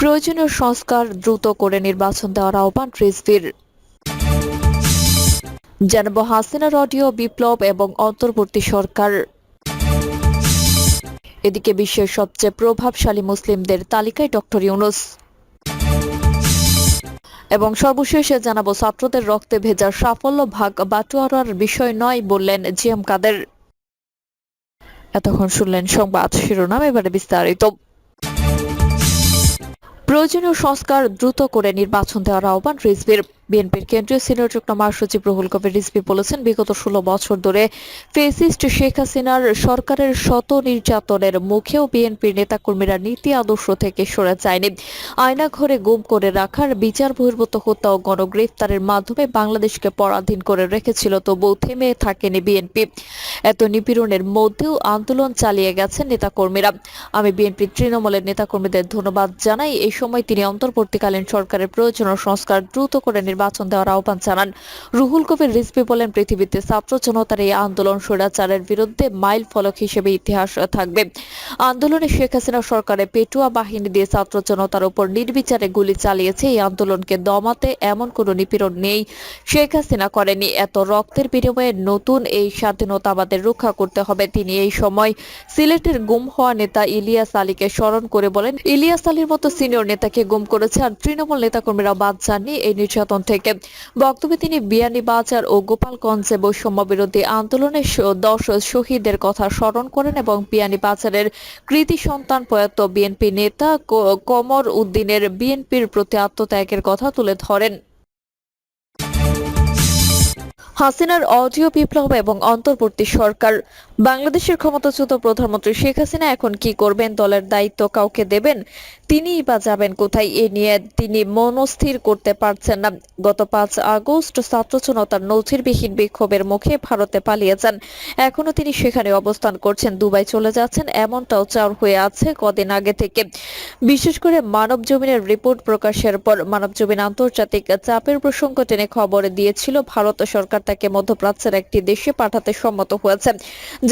প্রয়োজনীয় সংস্কার দ্রুত করে নির্বাচন দেওয়ার আহ্বান রিজভির। জানাব হাসিনার অডিও বিপ্লব এবং অন্তর্বর্তী সরকার। এদিকে বিশ্বের সবচেয়ে প্রভাবশালী মুসলিমদের তালিকায় ডক্টর ইউনুস। এবং সর্বশেষে জানাব ছাত্রদের রক্তে ভেজা সাফল্য ভাগ বাটোয়ারার বিষয় নয় বললেন জি এম কাদের। এতক্ষণ শুনলেন সংবাদ শিরোনাম, এবারে বিস্তারিত। প্রয়োজনীয় সংস্কার দ্রুত করে নির্বাচন দেওয়ার আহ্বান রিজভির। বিএনপির কেন্দ্রীয় সিনিয়র যুগ্ম মহাসচিব রুহুল কবির রিজভি বলেছেন, বিগত ষোলো বছর ধরে ফেসিস্ট শেখ হাসিনার সরকারের শত নির্যাতনের মুখেও বিএনপির নেতাকর্মীরা নীতি আদর্শ থেকে সরে যায়নি। আয়না ঘরে গুম করে রাখার, বিচার বহির্ভূত হত্যা ও গণগ্রেফতারের মাধ্যমে বাংলাদেশকে পরাধীন করে রেখেছিল, তবুও থেমে থাকেনি বিএনপি। এত নিপীড়নের মধ্যেও আন্দোলন চালিয়ে গেছেন নেতাকর্মীরা। আমি বিএনপির তৃণমূলের নেতাকর্মীদের ধন্যবাদ জানাই। এই সময় তিনি অন্তর্বর্তীকালীন সরকারের প্রয়োজনীয় সংস্কার দ্রুত করে নির্বাচন দেওয়ার আহ্বান জানান। রুহুল কবির রিজভি বলেন, পৃথিবীতে ছাত্র জনতার এই আন্দোলন স্বৈরাচারের বিরুদ্ধে মাইল ফলক হিসেবে ইতিহাস থাকবে। আন্দোলনে শেখ হাসিনা সরকারের পেটুয়া বাহিনী দিয়ে ছাত্র জনতার উপর নির্বিচারে গুলি চালিয়েছে। এই আন্দোলনকে দমাতে এমন কোনো নিপীড়ন নেই। শেখ হাসিনা করেনি এত রক্তের বিনিময়ে নতুন এই স্বাধীনতা আমাদের রক্ষা করতে হবে। তিনি এই সময় সিলেটের গুম হওয়া নেতা ইলিয়াস আলীকে স্মরণ করে বলেন, ইলিয়াস আলীর মতো সিনিয়র নেতাকে গুম করেছে আর তৃণমূল নেতাকর্মীরা বাদ যাননি। এই নির্যাতন থেকে। বক্তব্যে তিনি বিয়ানীবাজার ও গোপালগঞ্জে বৈষম্য বিরোধী আন্দোলনে দশ শহীদের কথা স্মরণ করেন এবং বিয়ানীবাজারের কৃতি সন্তান প্রয়াত বিএনপি নেতা কমর উদ্দিনের বিএনপির প্রতি আত্মত্যাগের কথা তুলে ধরেন। হাসিনার অডিও বিপ্লব এবং অন্তর্বর্তী সরকার বাংলাদেশের ক্ষমতাচ্যুত প্রধানমন্ত্রী শেখ হাসিনা এখন কি করবেন, দলের দায়িত্ব কাউকে দেবেন, তিনিই বা যাবেন কোথায়, এ নিয়ে তিনি মনস্থির করতে পারছেন না। গত পাঁচ আগস্ট ছাত্র জনতার নথিরবিহীন বিক্ষোভের মুখে ভারতে পালিয়ে যান এখনও তিনি সেখানে অবস্থান করছেন, দুবাই চলে যাচ্ছেন, এমনটাও চার হয়ে আছে কদিন আগে থেকে। বিশেষ করে মানব জমিনের রিপোর্ট প্রকাশের পর মানব জমিন আন্তর্জাতিক চাপের প্রসঙ্গ টেনে খবর দিয়েছিল, ভারত সরকার তাকে মধ্যপ্রাচ্যের একটি দেশে পাঠাতে সম্মত হয়েছে।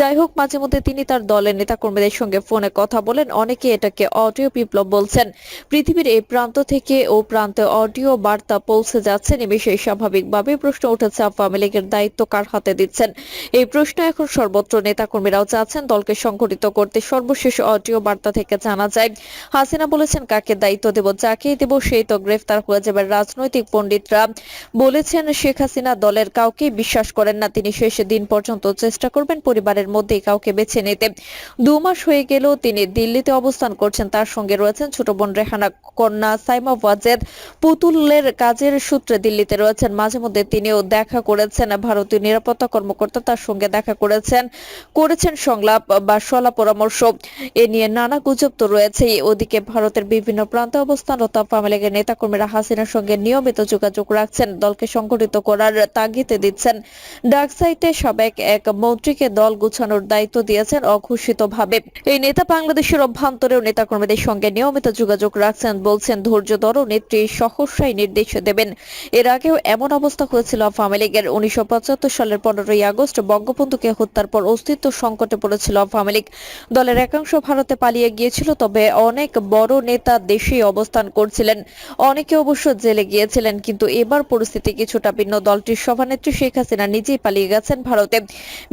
যাই হোক মাঝে মধ্যে তিনি তার দলের নেতাকর্মীদের সঙ্গে ফোনে কথা বলেন। অনেকে এটাকে অডিও বিপ্লব বলছেন। পৃথিবীর এই প্রান্ত থেকে ও প্রান্তে অডিও বার্তা পৌঁছে যাচ্ছে। নিমেষে স্বাভাবিকভাবে প্রশ্ন উঠেছে, আওয়ামী লীগের দায়িত্ব কার হাতে দিচ্ছেন? এই প্রশ্ন এখন সর্বত্র নেতাকর্মীরাও চাচ্ছেন দলকে সংগঠিত করতে। সর্বশেষ অডিও বার্তা থেকে জানা যায়, হাসিনা বলেছেন, কাকে দায়িত্ব দেব, যাকেই দেব, সেই তো গ্রেফতার হয়ে যাবে। রাজনৈতিক পণ্ডিতরা বলেছেন, শেখ হাসিনা দলের কাউকে বিশ্বাস করেন না। তিনি শেষ দিন পর্যন্ত চেষ্টা করবেন পরিবারের মধ্যেই কাউকে বেছে নিতে। দু মাস হয়ে গেলেও তিনি দিল্লিতে অবস্থান করছেন। তার সঙ্গে রয়েছেন ছোট বোন রেহানা, কন্যা সাইমা ওয়াজেদ। পুতুলের কাজের সূত্রে দিল্লিতে রয়েছেন। মাঝে মধ্যে তিনিও দেখা করেছেন। ভারতীয় নিরাপত্তা কর্মকর্তা তার সঙ্গে দেখা করেছেন। করেছেন সংলাপ বা সলা পরামর্শ। এ নিয়ে নানা গুজব তো রয়েছেই। ওদিকে ভারতের বিভিন্ন প্রান্তে অবস্থানরত আওয়ামী লীগের নেতাকর্মীরা হাসিনার সঙ্গে নিয়মিত যোগাযোগ রাখছেন। দলকে সংগঠিত করার তাগিদ দিচ্ছেন। ডাক সাইটে সাবেক এক মন্ত্রীকে দল গুছানোর দায়িত্ব দিয়েছেন অঘোষিতভাবে। এই নেতা বাংলাদেশের অভ্যন্তরেও নেতাকর্মীদের সঙ্গে নিয়মিত যোগাযোগ রাখছেন বলছেন, ধৈর্য ধরো, নেত্রী সহসাই নির্দেশ দেবেন। এর আগেও এমন অবস্থা হয়েছিল আওয়ামী লীগের। উনিশশো সালের পনেরোই আগস্ট বঙ্গবন্ধুকে হত্যার পর অস্তিত্ব সংকটে পড়েছিল আওয়ামী লীগ। দলের একাংশ ভারতে পালিয়ে গিয়েছিল, তবে অনেক বড় নেতা দেশেই অবস্থান করছিলেন। অনেকে অবশ্য জেলে গিয়েছিলেন, কিন্তু এবার পরিস্থিতি কিছুটা ভিন্ন। দলটির সভানেত্রী শেখ হাসিনা নিজেই পালিয়ে গেছেন ভারতে।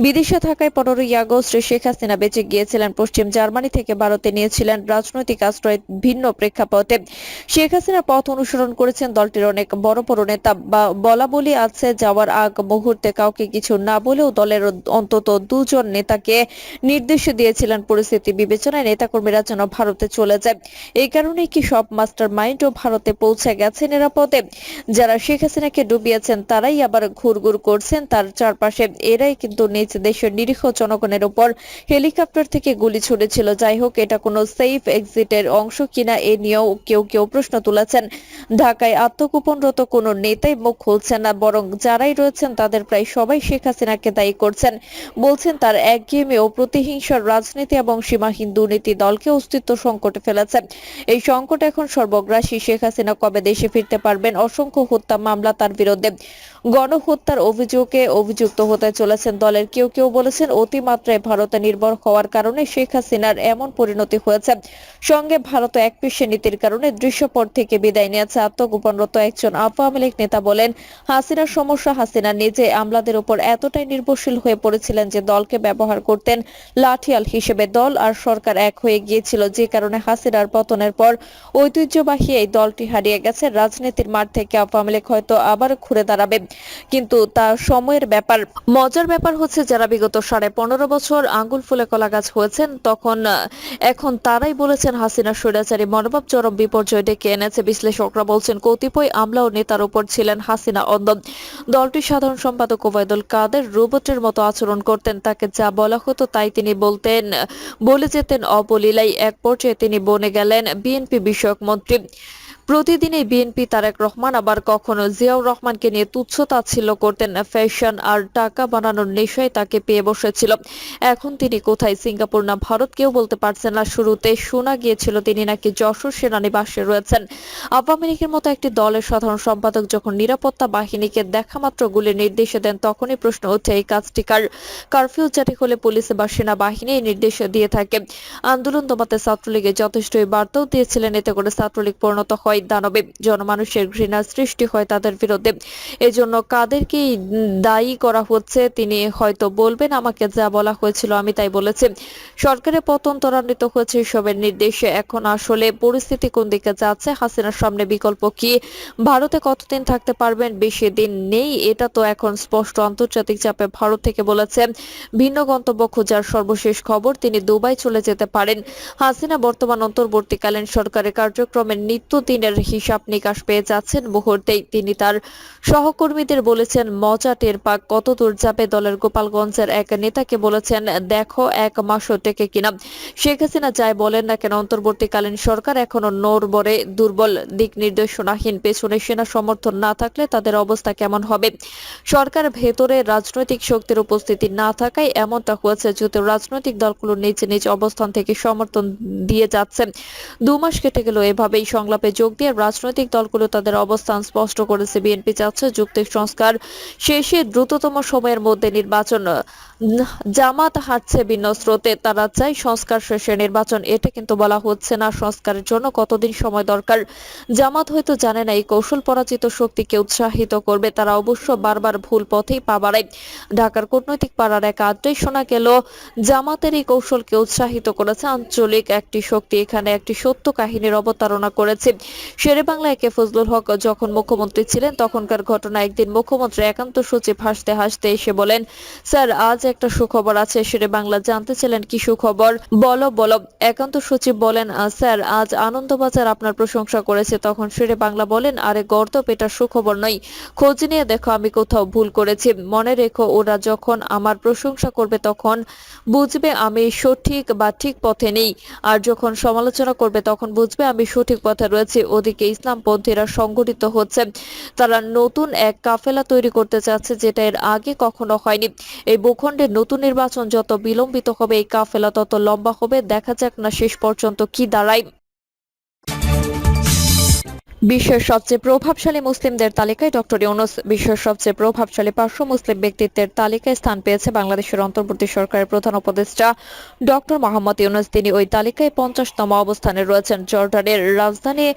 বিদেশে থাকায় পনেরোই আগস্ট শেখ হাসিনা বেঁচে গিয়েছিলেন। পশ্চিম জার্মানি থেকে ভারতে নিয়েছিলেন রাজনৈতিক আশ্রয় ভিন্ন প্রেক্ষাপটে। শেখ হাসিনা পথ অনুসরণ করেছেন দলটির অনেক বড় বড় নেতা। বলা বলি আছে, যাওয়ার আগ মুহূর্তে কাউকে কিছু না বলেও দলের অন্তত দুজন নেতাকে নির্দেশ দিয়েছিলেন পরিস্থিতি বিবেচনায়। নেতাকর্মীরা যেন ভারতে চলে যায়। এই কারণেই কি সব মাস্টার মাইন্ডও ভারতে পৌঁছে গেছে নিরাপদে? যারা শেখ হাসিনাকে ডুবিয়েছেন, তারাই আবার ঘুরঘুর করছেন তার চারপাশে। এরাই কিন্তু নিজ দেশের নিরীহ জনগণের উপর হেলিকপ্টার থেকে গুলি ছুড়েছিল। যাই হোক, এটা কোনো সেফ এক্সিটের অংশ কিনা এ নিয়েও কেউ কেউ প্রশ্ন তুলেছেন। ঢাকায় আত্মগোপনরত কোনো নেতাই মুখ খুলছেন না, বরং যারাই রয়েছেন তাদের প্রায় সবাই শেখ হাসিনাকে দায়ী করছেন। বলছেন, তার একঘেয়েমি ও প্রতিহিংসার রাজনীতি এবং সীমাহীন দুর্নীতি দলকে অস্তিত্ব সংকটে ফেলেছে। এই সংকট এখন সর্বগ্রাসী। শেখ হাসিনা কবে দেশে ফিরতে পারবেন? অসংখ্য হত্যা মামলা তার বিরুদ্ধে। গণহত্যার অভিযোগে অভিযুক্ত হতে চলেছেন দলের কেউ কেউ বলেছেন অতিমাত্রায় ভারতে নির্ভর হওয়ার কারণে শেখ হাসিনার এমন পরিণতি হয়েছে। সঙ্গে ভারত এক পেশে নীতির কারণে দৃশ্যপট থেকে বিদায় নিয়েছে আত্মগোপনরত একজন আওয়ামী লীগ নেতা বলেন, হাসিনার সমস্যা হাসিনা নিজে আমলাদের উপর এতটাই নির্ভরশীল হয়ে পড়েছিলেন যে দলকে ব্যবহার করতেন লাঠিয়াল হিসেবে। দল আর সরকার এক হয়ে গিয়েছিল, যে কারণে হাসিনার পতনের পর ঐতিহ্যবাহী এই দলটি হারিয়ে গেছে। রাজনীতির মাঠ থেকে আওয়ামী লীগ হয়তো আবার ঘুরে দাঁড়াবে। কিন্তু তা সময়ের ব্যাপার। মজার ব্যাপার হচ্ছে, যারা বিগত সাড়ে পনেরো বছর আঙ্গুল ফুলে কলা গাছ হয়েছেন, তখন এখন তারাই বলেছেন হাসিনা স্বৈরাচারী মনোভাব চরম বিপর্যয় ডেকে এনেছে। বিশ্লেষকরা বলছেন, কতিপয় আমলা ও নেতার উপর ছিলেন হাসিনা অন্ধ দলটির সাধারণ সম্পাদক ওবায়দুল কাদের রোবটের মতো আচরণ করতেন, তাকে যা বলা হতো তাই তিনি বলতেন, বলে যেতেন অবলীলাই। এক পর্যায়ে তিনি বনে গেলেন বিএনপি বিষয়ক মন্ত্রী। প্রতিদিনই বিএনপি তারেক রহমান আবার কখনো জিয়াউর রহমানকে নিয়ে তুচ্ছ তাচ্ছিল্য করতেন। ফ্যাশন আর টাকা বানানোর নেশায় তাকে পেয়ে বসেছিল। এখন তিনি কোথায়? সিঙ্গাপুর না ভারত? কেউ বলতে পারছেন না। শুরুতে শোনা গিয়েছিল তিনি নাকি যশোর সেনানিবাসে রয়েছেন। আওয়ামী লীগের মতো একটি দলের সাধারণ সম্পাদক যখন নিরাপত্তা বাহিনীকে দেখামাত্র গুলির নির্দেশে দেন, তখনই প্রশ্ন ওঠে, এই কাজটি কার? কারফিউ জারি হলে পুলিশ বা সেনাবাহিনী এই নির্দেশ দিয়ে থাকে। আন্দোলন দমাতে ছাত্রলীগের যথেষ্টই বার্তাও দিয়েছিলেন, এতে করে ছাত্রলীগ পরিণত হয়। দানবে জনমানুষের ঘৃণার সৃষ্টি হয় তাদের বিরুদ্ধে। এজন্য কাদেরকে দায়ী করা হচ্ছে তিনি হয়তো বলবেন, আমাকে যা বলা হয়েছিল আমি তাই বলেছি। সরকারের পতন ত্বরান্বিত হয়েছে এসবের নির্দেশে। এখন আসলে পরিস্থিতি কোন দিকে যাচ্ছে, হাসিনার সামনে বিকল্প কি? ভারতে কতদিন থাকতে পারবেন? বেশি দিন নেই, এটা তো এখন স্পষ্ট। আন্তর্জাতিক চাপে ভারত থেকে বলেছে, ভিন্ন গন্তব্য খোঁজার সর্বশেষ খবর, তিনি দুবাই চলে যেতে পারেন। হাসিনা বর্তমান অন্তর্বর্তীকালীন সরকারের কার্যক্রমের নিত্যদিনের হিসাব নিকাশ পেয়ে যাচ্ছেন মুহূর্তেই। তিনি তার সহকর্মীদের বলেছেন, মজা টের পাক, কত দূর যাবে দলের গোপালগঞ্জের এক নেতাকে বলেছেন, দেখো, এক মাসও টেকে কিনা। শেখ হাসিনা যাই বলেন না কেন, অন্তর্বর্তীকালীন সরকার এখনও নড়বড়ে দুর্বল, দিক নির্দেশনাহীন, পেছনে সেনা সমর্থন না থাকলে তাদের অবস্থা কেমন হবে? সরকার ভেতরে রাজনৈতিক শক্তির উপস্থিতি না থাকায় এমনটা হয়েছে যদিও রাজনৈতিক দলগুলো নিজ নিজ অবস্থান থেকে সমর্থন দিয়ে যাচ্ছে। দু মাস কেটে গেল, এভাবেই সংলাপে যোগ দিয়ে রাজনৈতিক দলগুলো তাদের অবস্থান স্পষ্ট করেছে। বিএনপি চাচ্ছে যুক্তিক সংস্কার শেষে দ্রুততম সময়ের মধ্যে নির্বাচন জামাত হাঁটছে ভিন্ন স্রোতে তারা চাই সংস্কার শেষে নির্বাচন। এটা কিন্তু বলা হচ্ছে না সংস্কারের জন্য কতদিন সময় দরকার। জামাত হয়তো জানে না এই কৌশল পরাজিত শক্তিকে উৎসাহিত করবে। তারা অবশ্য বারবার ভুল পথেই পা বাড়ায়। ঢাকার কূটনৈতিক পাড়ার এক আড্ডায় শোনা গেল, জামাতের এই কৌশলকে উৎসাহিত করেছে আঞ্চলিক একটি শক্তি। এখানে একটি সত্য কাহিনীর অবতারণা করেছে। শেরে বাংলায় কে ফজলুল হক যখন মুখ্যমন্ত্রী ছিলেন, তখনকার ঘটনা একদিন মুখ্যমন্ত্রী একান্ত সচিব হাসতে হাসতে এসে বলেন, স্যার, আজ একটা সুখবর আছে শেরে বাংলা জানতে ছিলেন কি সুখবর? বলো বলো। একান্ত সচিব বলেন স্যার, আজ আনন্দবাজার আপনার প্রশংসা করেছে, তখন শেরে বাংলা বলেন, আরে গর্দপ এটা সুখবর নয়। খোঁজ নিয়ে দেখো, আমি কোথাও ভুল করেছি। মনে রেখো, ওরা যখন আমার প্রশংসা করবে, তখন বুঝবে আমি সঠিক বা ঠিক পথে নেই। আর যখন সমালোচনা করবে, তখন বুঝবে আমি সঠিক পথে রয়েছে। ওদিকে ইসলামপন্থীরা সংগঠিত হচ্ছে। তারা নতুন এক কাফেলা তৈরি করতে চাচ্ছে, যেটা এর আগে কখনো হয়নি। এই ভূখণ্ডে নতুন নির্বাচন যত বিলম্বিত হবে, এই কাফেলা তত লম্বা হবে। দেখা যাক না শেষ পর্যন্ত কি দাঁড়ায়। বিশ্বের সবচেয়ে প্রভাবশালী মুসলিমদের তালিকায় ডক্টর ইউনুস বিশ্বের সবচেয়ে প্রভাবশালী পার্শ্ব মুসলিম ব্যক্তিত্বের তালিকায় স্থান পেয়েছে বাংলাদেশের অন্তর্বর্তী সরকারের প্রধান উপদেষ্টা ডক্টর মোহাম্মদ ইউনুস। তিনি ওই তালিকায় পঞ্চাশতম অবস্থানে রয়েছেন। জর্ডানের রাজধানী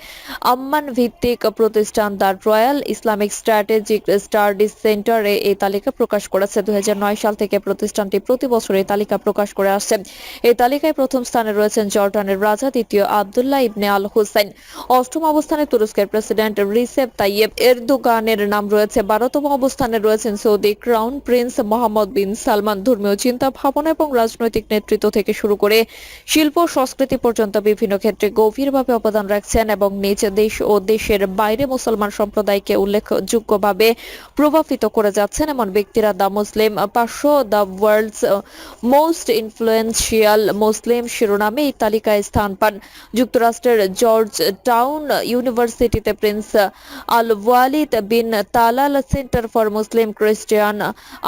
আম্মান ভিত্তিক প্রতিষ্ঠান the royal Islamic strategic studies সেন্টারে এই তালিকা প্রকাশ করেছে। দু হাজার নয় সাল থেকে প্রতিষ্ঠানটি প্রতি বছর এই তালিকা প্রকাশ করে আসছে। এই তালিকায় প্রথম স্থানে রয়েছেন জর্ডানের রাজা, দ্বিতীয় আবদুল্লাহ ইবনে আল হুসাইন অষ্টম অবস্থানে তুরস্কের প্রেসিডেন্ট রিসেপ তাইয়েব এরদোগানের নাম রয়েছে, বারোতম অবস্থানে রয়েছেন Saudi crown prince Mohammed bin Salman. ধর্মীয় চিন্তা, ভাবনা এবং রাজনৈতিক নেতৃত্ব থেকে শুরু করে শিল্প, সংস্কৃতি পর্যন্ত বিভিন্ন ক্ষেত্রে গভীরভাবে অবদান রাখছেন এবং নিজ দেশ ও দেশের বাইরে মুসলমান সম্প্রদায়কে উল্লেখযোগ্যভাবে প্রভাবিত করে যাচ্ছেন এমন ব্যক্তিরা, দ্য মুসলিম পাঁচশো, the world's most influential Muslim শিরোনামে এই তালিকায় স্থান পান। যুক্তরাষ্ট্রের জর্জ টাউন ইউনিভার্সিটিতে prince Al Waleed bin Talal centre for Muslim Christian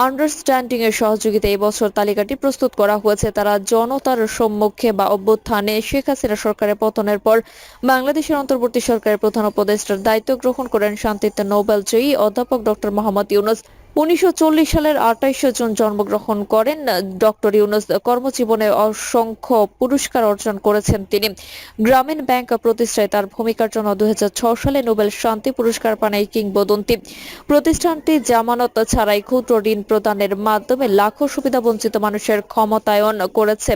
understanding এর সহযোগিতা এই বছর তালিকাটি প্রস্তুত করা হয়েছে। তারা জনতার সম্মুখে বা অভ্যুত্থানে শেখ হাসিনা সরকারের পতনের পর বাংলাদেশের অন্তর্বর্তী সরকারের প্রধান উপদেষ্টার দায়িত্ব গ্রহণ করেন শান্তিতে নোবেল জয়ী অধ্যাপক ডক্টর মোহাম্মদ ইউনুস। উনিশশো চল্লিশ সালের আঠাইশে জুন জন্মগ্রহণ করেন ডক্টর ইউনুস। কর্মজীবনে অসংখ্য পুরস্কার অর্জন করেছেন তিনি। গ্রামীণ ব্যাংক প্রতিষ্ঠায় তার ভূমিকার জন্য দুই সালে নোবেল শান্তি পুরস্কার পান এই কিংবদন্তি। প্রতিষ্ঠানটি জামানত ছাড়াই ক্ষুদ্র ঋণ প্রদানের মাধ্যমে লাখো সুবিধাবঞ্চিত মানুষের ক্ষমতায়ন করেছে।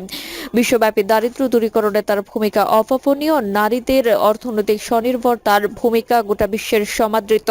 বিশ্বব্যাপী দারিদ্র্য দূরীকরণে তার ভূমিকা অভাবনীয় নারীদের অর্থনৈতিক স্বনির্ভর তার ভূমিকা গোটা বিশ্বের সমাদৃত।